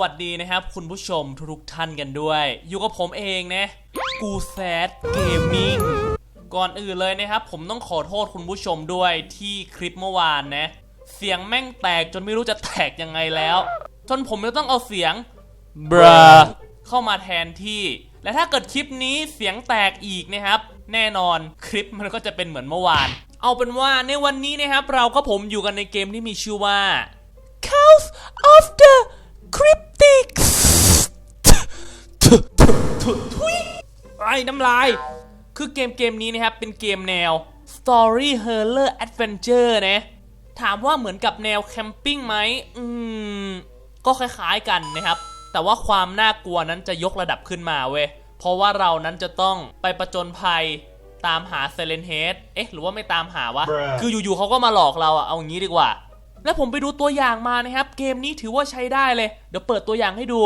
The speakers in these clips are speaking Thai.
วัสดีนะครับ คุณผู้ชมทุกๆท่านกันด้วย อยู่กับผมเองนะ กูแซดเกมมิ่งก่อนอื่นเลยนะครับ ผมต้องขอโทษคุณผู้ชมด้วยที่คลิปเมื่อวานนะ เสียงแม่งแตกจนไม่รู้จะแตกยังไงแล้ว จนผมจะต้องเอาเสียงบราเข้ามาแทนที่ และถ้าเกิดคลิปนี้เสียงแตกอีกนะครับ แน่นอนคลิปมันก็จะเป็นเหมือนเมื่อวาน เอาเป็นว่าในวันนี้นะครับ เราก็ผมอยู่กันในเกมที่มีชื่อว่า House of the Cryptics ทุยไอ้น้ำลาย คือเกมเกมนี้นะครับ เป็นเกมแนว Story Horror Adventure นะ ถามว่าเหมือนกับแนวแคมปิ้งไหมอืม ก็คล้ายๆกันนะครับ แต่ว่าความน่ากลัวนั้นจะยกระดับขึ้นมาเว้ย เพราะว่าเรานั้นจะต้องไปประจนภัยตามหาเซเลนเฮดเอ๊ะ หรือว่าไม่ตามหาวะ Bruh คืออยู่ๆเขาก็มาหลอกเราอะเอาอย่างนี้ดีกว่า แล้วผมไปดูตัวอย่างมานะครับ เกมนี้ถือว่าใช้ได้เลย เดี๋ยวเปิดตัวอย่างให้ดู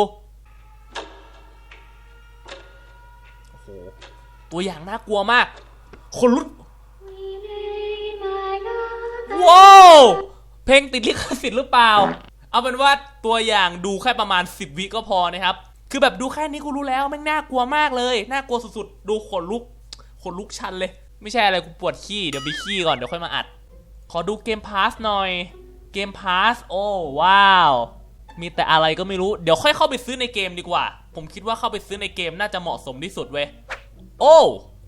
โอ้โห ตัวอย่างน่ากลัวมาก คนลุกว้าวเพลงติดลิขสิทธิ์หรือเปล่า เอาเป็นว่าตัวอย่างดูแค่ประมาณ 10 วิก็พอนะครับ คือแบบดูแค่นี้กูรู้แล้วแม่งน่ากลัวมากเลย น่ากลัวสุดๆ ดูขนลุก ขนลุกชันเลย ไม่ใช่อะไรกูปวดขี้ เดี๋ยวไปขี้ก่อนเดี๋ยวค่อยมาอัด ขอดูเกมพาสหน่อย เกมพาสโอ้ว้าว มีแต่อะไรก็ไม่รู้ เดี๋ยวค่อยเข้าไปซื้อในเกมดีกว่า ผมคิดว่าเข้าไปซื้อในเกมน่าจะเหมาะสมที่สุดเว้ย โอ้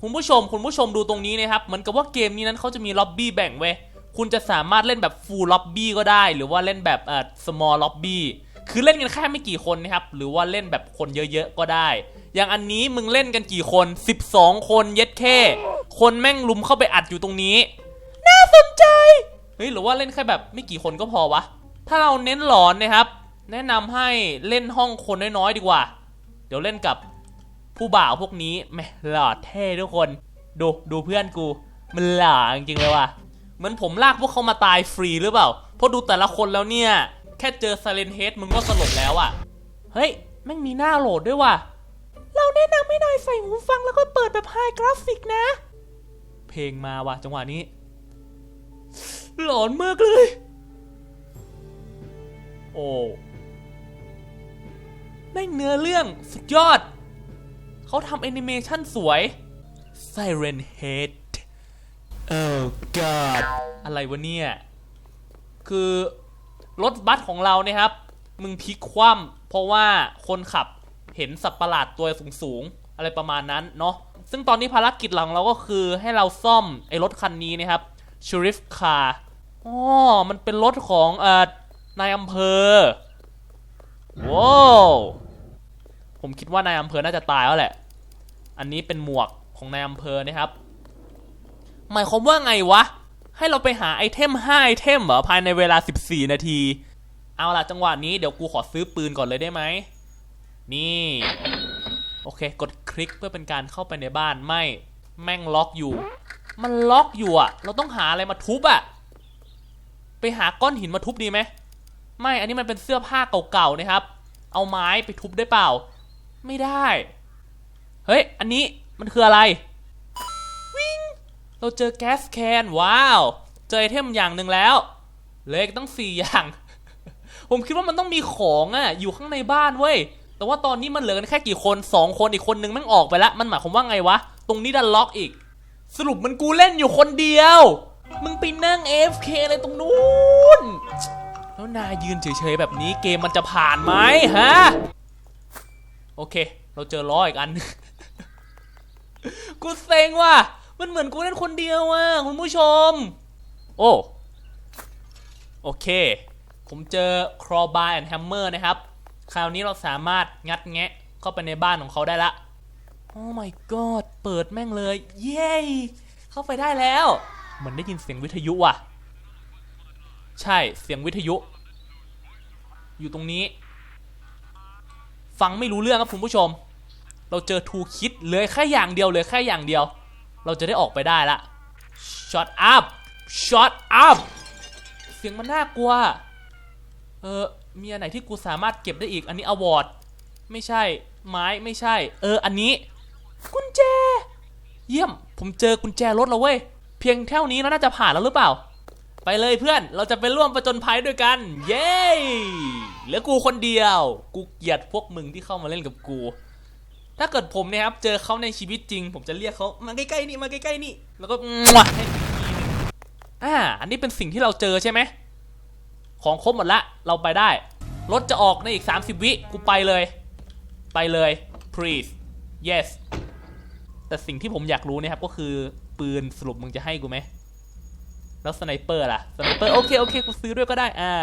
คุณผู้ชม คุณผู้ชมดูตรงนี้นะครับ เหมือนกับว่าเกมนี้นั้นเขาจะมีล็อบบี้แบ่งเว้ย คุณจะสามารถเล่นแบบฟูลล็อบบี้ก็ได้ หรือว่าเล่นแบบเอ่อ small lobby คือเล่นกันแค่ไม่กี่คนนะครับ หรือว่าเล่นแบบคนเยอะๆ ก็ได้ อย่างอันนี้มึงเล่นกันกี่คน 12 คนเย็ดแค่คนแม่งลุมเข้าไปอัดอยู่ตรงนี้ น่าสนใจ เฮ้ยหรือว่าเล่นแค่แบบไม่กี่คนก็พอวะ ถ้าเราเน้นหลอนนะครับ แนะนำให้เล่นห้องคนน้อยๆดีกว่า เดี๋ยวเล่นกับผู้บ่าวพวกนี้แม่หล่อเท่ทุกคน ดูดูเพื่อนกู มันหล่อจริงเลยว่ะ เหมือนผมลากพวกเขามาตายฟรีหรือเปล่า เพราะดูแต่ละคนแล้วเนี่ย แค่เจอ s ซเลนเฮดมึงก็สลบแล้วอะ่ะ เฮ้ยแม่งมีหน้าโหลดด้วยว่ะ เราแนะนำให้นายใส่หูฟังแล้วก็เปิดแบบไฮกราฟิกนะ เพลงมาว่ะจังหวะนี้ หลอนมากเลย โอ้แม่งเนื้อเรื่องสุดยอด เขาทำแอนิเมชันสวย Siren Head Oh God อะไรวะเนี่ย คือ รถบัสของเราเนี่ยครับ มึงพลิกคว่ำเพราะว่าคนขับเห็นสัตว์ประหลาดตัวสูงๆ อะไรประมาณนั้นเนาะ ซึ่งตอนนี้ภารกิจหลังเราก็คือให้เราซ่อมไอ้รถคันนี้นะครับ ช e ริฟคาร์อ๋อมันเป็นรถของเอ่อนายอำเภอว้าวผมคิดว่านายอำเภอน่าจะตายแล้วแหละ อันนี้เป็นหมวกของนายอำเภอนะครับ หมายความว่าไงวะ ให้เราไปหาไอเทม5ไอเทมเหรอภายในเวลา 14 นาที เอาล่ะจังหวะนี้เดี๋ยวกูขอซื้อปืนก่อนเลยได้ไหม นี่ โอเค กดคลิกเพื่อเป็นการเข้าไปในบ้านไม่ แม่งล็อกอยู่ มันล็อกอยู่อะเราต้องหาอะไรมาทุบอะไปหาก้อนหินมาทุบดีไหมไม่ อันนี้มันเป็นเสื้อผ้าเก่าๆนะครับ เอาไม้ไปทุบได้เปล่า ไม่ได้ เฮ้ย อันนี้มันคืออะไร วิ่ง เราเจอแก๊สแคนว้าว เจอไอเทมอย่างหนึ่งแล้วเลืออีกตั้งสี่อย่าง ผมคิดว่ามันต้องมีของอะอยู่ข้างในบ้านเว้ย แต่ว่าตอนนี้มันเหลือกันแค่กี่คนสองคนอีกคนนึงแม่งออกไปแล้ว มันหมายความว่าไงวะ ตรงนี้ดันล็อกอีก สรุปมันกูเล่นอยู่คนเดียว มึงไปนั่ง AFK อะไรตรงนู้น แล้วนายยืนเฉยๆแบบนี้เกมมันจะผ่านไหมฮะ โอเค เราเจอล้ออีกอัน กูเซ็งว่ะ มันเหมือนกูเล่นคนเดียวอะคุณผู้ชม โอ้ โอเค ผมเจอ crowbar and hammer นะครับ คราวนี้เราสามารถงัดแงะเข้าไปในบ้านของเขาได้ละ โอ้ my god เปิดแม่งเลย เย้เข้าไปได้แล้ว เหมือนได้ยินเสียงวิทยุว่ะ ใช่เสียงวิทยุ อยู่ตรงนี้ ฟังไม่รู้เรื่องครับคุณผู้ชม เราเจอทูคิดเลยแค่อย่างเดียวเลยแค่อย่างเดียว เราจะได้ออกไปได้ละช็อตอัพช็อตอัพเสียงมันน่ากลัว เออมีอันไหนที่กูสามารถเก็บได้อีก อันนี้อวอร์ด ไม่ใช่ ไม้ ไม่ใช่ เออ อันนี้ กุญแจ เยี่ยม ผมเจอกุญแจรถแล้วเว้ย เพียงเท่านี้แล้วน่าจะผ่านแล้วหรือเปล่า ไปเลยเพื่อน เราจะไปร่วมประจนภัยด้วยกัน เย้เหลือกูคนเดียว กูเกลียดพวกมึงที่เข้ามาเล่นกับกู ถ้าเกิดผมเนี่ยครับ เจอเขาในชีวิตจริง ผมจะเรียกเขามาใกล้ๆนี่ มาใกล้ๆนี่ แล้วก็มั่วให้ทีนึงอ่า อันนี้เป็นสิ่งที่เราเจอใช่ไหม ของครบหมดละ เราไปได้ รถจะออกในอีก 30 วิ กูไปเลย ไปเลย please yes แต่สิ่งที่ผมอยากรู้นะครับก็คือปืนสรุปมึงจะให้กูไหม แล้วสไนเปอร์ล่ะ สไนเปอร์โอเคโอเคกูซื้อด้วยก็ได้ อ่า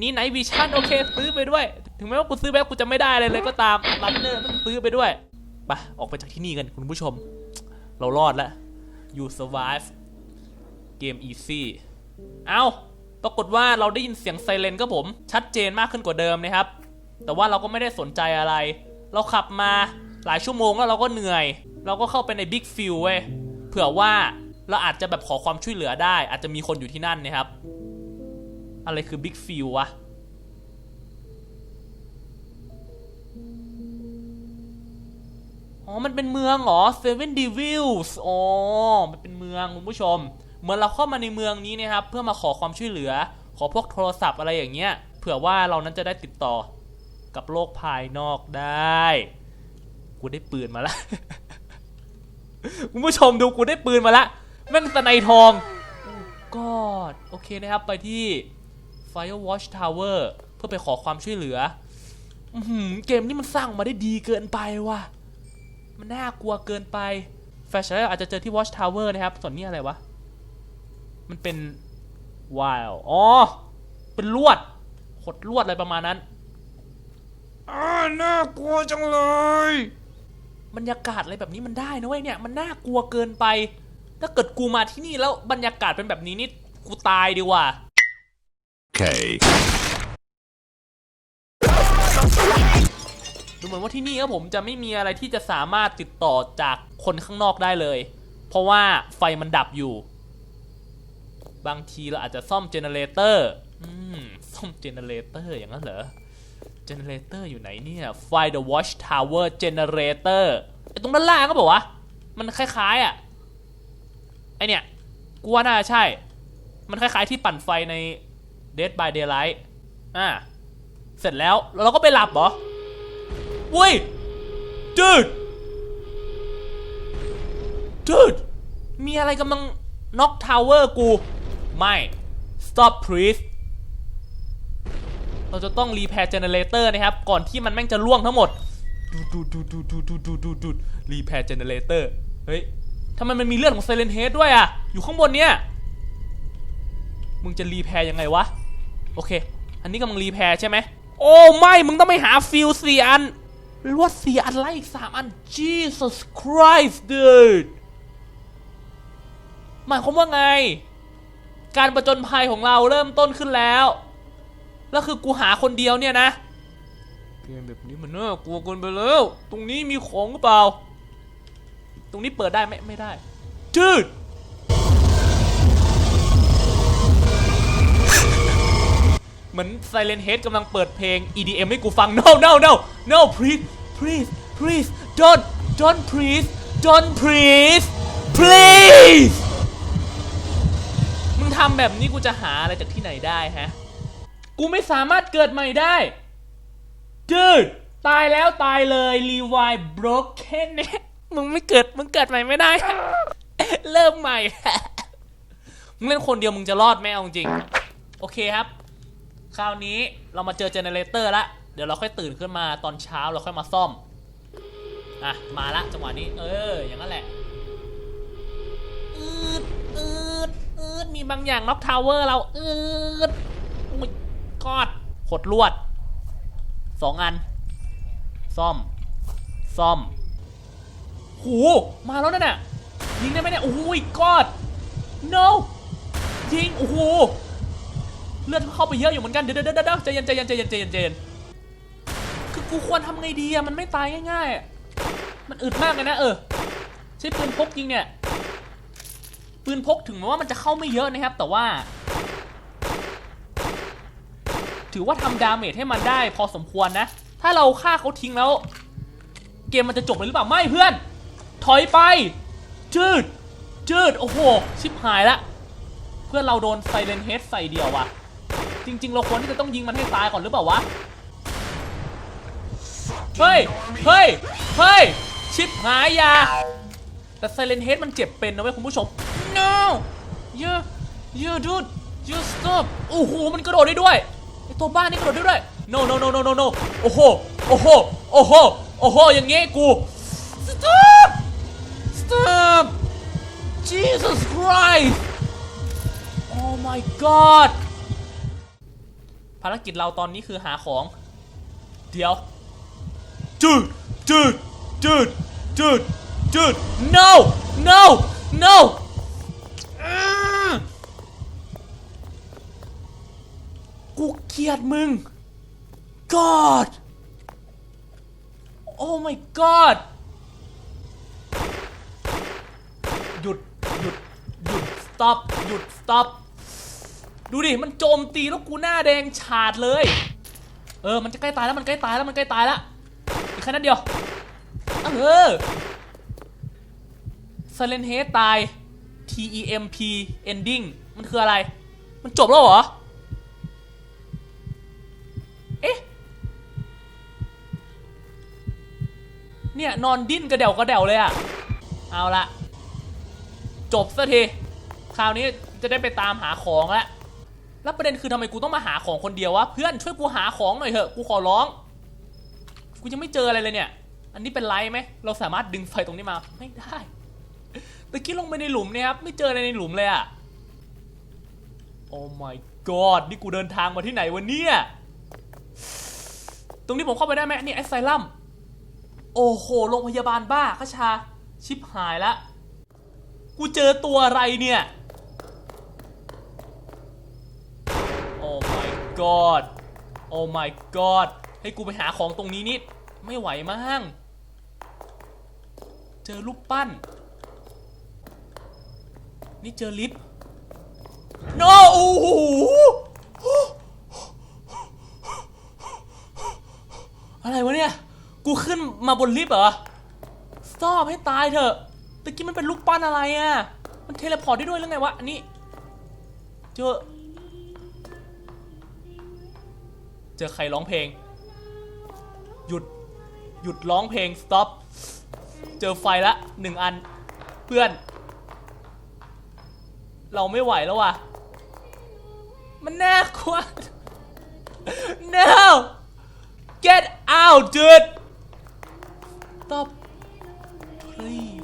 นี่ไนท์วิชั่นโอเคซื้อไปด้วย ถึงแม้ว่ากูซื้อไปแล้วกูจะไม่ได้อะไรเลยก็ตามรันเนอร์ต้องซื้อไปด้วยไปออกไปจากที่นี่กันคุณผู้ชม เรารอดแล้ว you survive เกม easy เอาปรากฏว่าเราได้ยินเสียงไซเรนก็ผม ชัดเจนมากขึ้นกว่าเดิมนะครับ แต่ว่าเราก็ไม่ได้สนใจอะไร เราขับมาหลายชั่วโมงแล้วเราก็เหนื่อย เราก็เข้าไปในบิ๊กฟิลเว้ยเผื่อว่าเราอาจจะแบบขอความช่วยเหลือได้ อาจจะมีคนอยู่ที่นั่นนะครับ อะไรคือบิ๊กฟิลวะอ๋อ มันเป็นเมืองเหรอ Seven Devils อ๋อ มันเป็นเมืองคุณผู้ชม เหมือนเราเข้ามาในเมืองนี้นะครับ เพื่อมาขอความช่วยเหลือ ขอพวกโทรศัพท์อะไรอย่างเงี้ย เผื่อว่าเรานั้นจะได้ติดต่อกับโลกภายนอกได้ กูได้ปืนมาละ คุณผู้ชมดูกูได้ปืนมาละแม่งสไนทองกอดโอเคนะครับไปที่ Firewatch Tower เพื่อไปขอความช่วยเหลืออเกมนี้มันสร้างมาได้ดีเกินไปว่ะ มันน่ากลัวเกินไป แฟชชั่นอาจจะเจอที่ Watch Tower นะครับ ส่วนนี้อะไรวะ มันเป็นวายอ๋อ เป็นลวด ขดลวดอะไรประมาณนั้นอ่าน่ากลัวจังเลย บรรยากาศอะไรแบบนี้มันได้นะเว้ยเนี่ยมันน่ากลัวเกินไป ถ้าเกิดกูมาที่นี่แล้วบรรยากาศเป็นแบบนี้นี่กูตายดีกว่า Okay. ดูเหมือนว่าที่นี่ครับผมจะไม่มีอะไรที่จะสามารถติดต่อจากคนข้างนอกได้เลย เพราะว่าไฟมันดับอยู่ บางทีเราอาจจะซ่อมเจเนเรเตอร์ อืม ซ่อมเจเนเรเตอร์อย่างนั้นเหรอ เจเนเรเตอร์อยู่ไหนเนี่ย Find the watch tower generator ไอตรงด้านล่างก็บอกว่ามันคล้ายๆอะ ไอเนี่ย กูว่าน่าใช่ มันคล้ายๆที่ปั่นไฟใน Dead by Daylight อ่า เสร็จแล้วแล้วเราก็ไปหลับเหรอเว้ย dude dude มีอะไรกำลังน็อกทาวเวอร์กู ไม่ stop please เราจะต้องรีแพร์เจเนเรเตอร์นะครับ ก่อนที่มันแม่งจะล่วงทั้งหมดดูดูดูดูดูดูดูดูดูรีแพร์เจเนเรเตอร์เฮ้ยทำไมมันมีเลือดของไซเลนเฮดด้วยอะอยู่ข้างบนเนี้ยมึงจะรีแพร์ยังไงวะ โอเค อันนี้กำลังรีแพร์ใช่ไหม โอ้ไม่ มึงต้องไปหาฟิลสี่อันลวดสี่อันไล่อีกสามอัน Jesus Christ dude หมายความว่าไง การประจนภัยของเราเริ่มต้นขึ้นแล้ว แล้วคือกูหาคนเดียวเนี่ยนะเกมแบบนี้มันน่ากลัวเกินไปแล้ว ตรงนี้มีของหรือเปล่า ตรงนี้เปิดได้ไหมไม่ได้ dude เหมือน Silent Head กำลังเปิดเพลง EDM ให้กูฟัง no no no no please please please don't don't please don't please please มึงทำแบบนี้กูจะหาอะไรจากที่ไหนได้ฮะ กูไม่สามารถเกิดใหม่ได้ dude ตายแล้วตายเลย revive broken เนี่ยมึงไม่เกิดมึงเกิดใหม่ไม่ได้ เริ่มใหม่ มึงเล่นคนเดียวมึงจะรอดไหมเอาจริง โอเคครับ คราวนี้เรามาเจอเจเนเรเตอร์ละ เดี๋ยวเราค่อยตื่นขึ้นมาตอนเช้าเราค่อยมาซ่อม อะ มาละจังหวะนี้ เออ อย่างนั้นแหละ อืด อืด อืด มีบางอย่างน็อกทาวเวอร์เรา อืด กอดขดลวดสองอัน ซ่อม ซ่อมหูมาแล้วนั่นน่ะ ยิงได้ไหมเนี่ย โอ้ยกอด no ยิง โอ้โห เลือดเข้าไปเยอะอยู่เหมือนกัน เดี๋ยวเดี๋ยวเดี๋ยวใจเย็นใจเย็นใจเย็นใจเย็นใจเย็นคือกูควรทำไงดีอะมันไม่ตายง่ายๆ มันอึดมากเลยนะเออ ใช้ปืนพกยิงเนี่ย ปืนพกถึงแม้ว่ามันจะเข้าไม่เยอะนะครับ แต่ว่า ถือว่าทำดาเมจให้มันได้พอสมควรนะ ถ้าเราฆ่าเขาทิ้งแล้ว เกมมันจะจบเลยหรือเปล่าไม่เพื่อน ถอยไป จืด จืด โอ้โห ชิบหายละเพื่อนเราโดนไซเลนเฮดใส่เดียวว่ะ จริง ๆ เราควรที่จะต้องยิงมันให้ตายก่อนหรือเปล่าวะ เฮ้ย เฮ้ย เฮ้ย ชิปหายยา แต่ไซเลนเฮดมันเจ็บเป็นนะเว้ยคุณผู้ชม no you you dude you stop โอ้โห มันกระโดดได้ด้วย ไอตัวบ้านนี่กระโดดได้ด้วย no no no no no no โอ้โห โอ้โห โอ้โห โอ้โห อย่างงี้กู stop stop Jesus Christ oh my god ภารกิจเราตอนนี้คือหาของ เดี๋ยว dude dude dude dude dude no no no กูเกลียดมึง god oh my god หยุด หยุด หยุด stop หยุด stop ดูดิ มันโจมตีแล้วกูหน้าแดงฉาดเลย เออ มันจะใกล้ตายแล้ว มันใกล้ตายแล้ว มันใกล้ตายแล้ว อีกแค่นั้นเดียว เออ s i l e n t Head ตาย T E M P ending มันคืออะไร มันจบแล้วเหรอ เอ๊ะ เนี่ยนอนดิ้นกระเดวกระเดวเลยอะเอาละจบสักทีคราวนี้จะได้ไปตามหาของแล้วแล้วประเด็นคือทำไมกูต้องมาหาของคนเดียววะเพื่อนช่วยกูหาของหน่อยเถอะกูขอร้อง กูยังไม่เจออะไรเลยเนี่ย อันนี้เป็นไรไหมเราสามารถดึงไฟตรงนี้มาไม่ได้ตะกี้ลงไปในหลุมเนี่ยครับไม่เจออะไรในหลุมเลยอะโอ้ my god นี่กูเดินทางมาที่ไหนวะเนี่ย ตรงนี้ผมเข้าไปได้ไหมนี่แอสไซลัม โอ้โหโรงพยาบาลบ้าขชา ชิบหายละ กูเจอตัวอะไรเนี่ย โอ้ my god โอ้ my god ให้กูไปหาของตรงนี้นิด ไม่ไหวมั้งเจอรูปปั้น นี่เจอลิฟต์ no โอ้โหอะไรวะเนี่ย กูขึ้นมาบนลิฟต์เหรอสอปให้ตายเถอะตะกี้มันเป็นลูกปั้นอะไรอะ่ะ มันเทเลพอร์ตได้ด้วยหรือไงวะ อันนี้ เจอ เจอใครร้องเพลง หยุด หยุดร้องเพลง stop เจอไฟละหนึ่งอัน เพื่อน เราไม่ไหวแล้วว่ะ มันแน่กลัว no get out dude stop please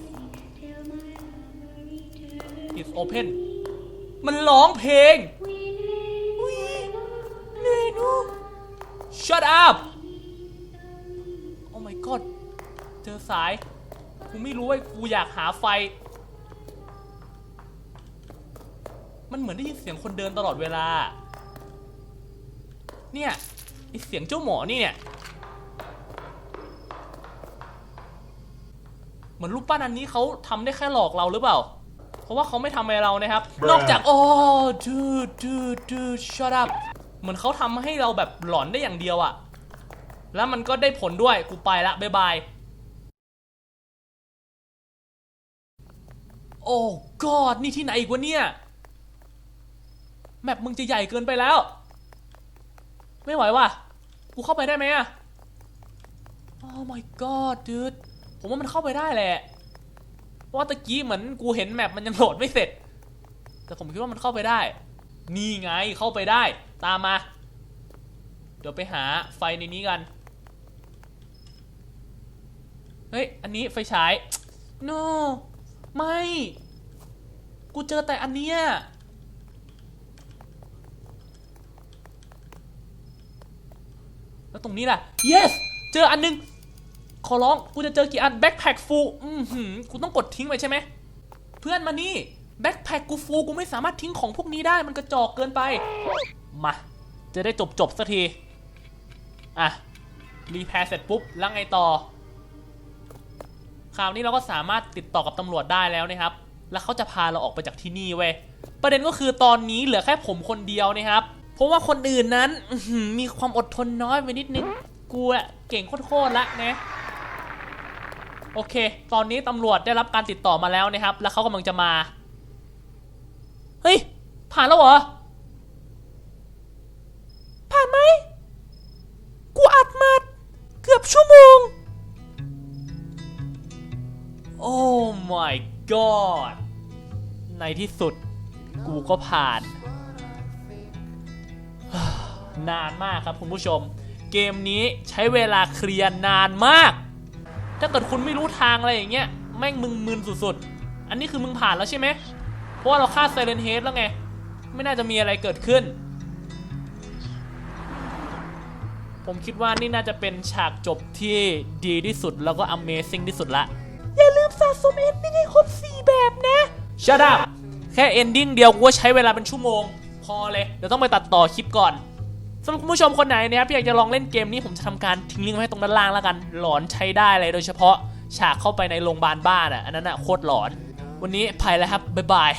it's open มันร้องเพลงอุ๊ยเนนู shut up oh my god เจอสาย กูไม่รู้ว่ากูอยากหาไฟ มันเหมือนได้ยินเสียงคนเดินตลอดเวลา เนี่ยไอเสียงเจ้าหมอนี่เนี่ย เห มือนรูปปั้นอันนี้เขาทำได้แค่หลอกเราหรือเปล่า เพราะว่าเขาไม่ทำอะไรเรานะครับ Bruh นอกจากโอ้ดูดูดู shut up เหมือนเขาทำให้เราแบบหลอนได้อย่างเดียวอะแล้วมันก็ได้ผลด้วยกูไปละบ๊ายบายโอ้กอดนี่ที่ไหนอีกวะเนี่ย แมปมึงจะใหญ่เกินไปแล้ว ไม่ไหวว่ะ กูเข้าไปได้ไหมอะโอ้ my god dude ผมว่ามันเข้าไปได้แหละว่าตะกี้เหมือนกูเห็นแมปมันยังโหลดไม่เสร็จ แต่ผมคิดว่ามันเข้าไปได้ นี่ไงเข้าไปได้ ตามมา เดี๋ยวไปหาไฟในนี้กัน เฮ้ย อันนี้ไฟฉาย no ไม่ กูเจอแต่อันเนี้ยแล้วตรงนี้ล่ะ yes เจออันนึง ขอร้องกูจะเจอกี่อัน backpack full อืมหืมกูต้องกดทิ้งไปใช่ไหมเพื่อนมานี่ backpack กู full กูไม่สามารถทิ้งของพวกนี้ได้มันกระจอกเกินไป มา จะได้จบจบสักที อะ รีแพร์เสร็จปุ๊บแล้วไงต่อ คราวนี้เราก็สามารถติดต่อกับตำรวจได้แล้วนะครับ แล้วเขาจะพาเราออกไปจากที่นี่เว้ยประเด็นก็คือตอนนี้เหลือแค่ผมคนเดียวนะครับเพราะว่าคนอื่นนั้นมีความอดทนน้อยไปนิดนึงกูอะเก่งโคตรๆละนะ โอเค ตอนนี้ตำรวจได้รับการติดต่อมาแล้วนะครับ แล้วเขากำลังจะมา เฮ้ย ผ่านแล้วเหรอ ผ่านไหม กูอัดมาเกือบชั่วโมง โอ้ my god ในที่สุด กูก็ผ่าน นานมากครับคุณผู้ชม เกมนี้ใช้เวลาเคลียร์นานมาก ถ้าเกิดคุณไม่รู้ทางอะไรอย่างเงี้ยแม่งมึงมึนสุดๆ อันนี้คือมึงผ่านแล้วใช่ไหมเพราะว่าเราฆ่าไซเรนเฮดแล้วไง ไม่น่าจะมีอะไรเกิดขึ้น ผมคิดว่านี่น่าจะเป็นฉากจบที่ดีที่สุดแล้วก็ Amazing ที่สุดละ อย่าลืมสะสมเอนดิ้งให้ครบ 4 แบบนะ Shut up แค่เอนดิ้งเดียวกูก็ใช้เวลาเป็นชั่วโมง พอเลย เดี๋ยวต้องไปตัดต่อคลิปก่อน สำหรับคุณผู้ชมคนไหนนะครับที่อยากจะลองเล่นเกมนี้ผมจะทำการทิ้งลิงก์ไว้ตรงด้านล่างแล้วกัน หลอนใช้ได้เลยโดยเฉพาะฉากเข้าไปในโรงพยาบาลบ้านอะอันนั้นอะโคตรหลอน วันนี้ไปแล้วครับบ๊ายบาย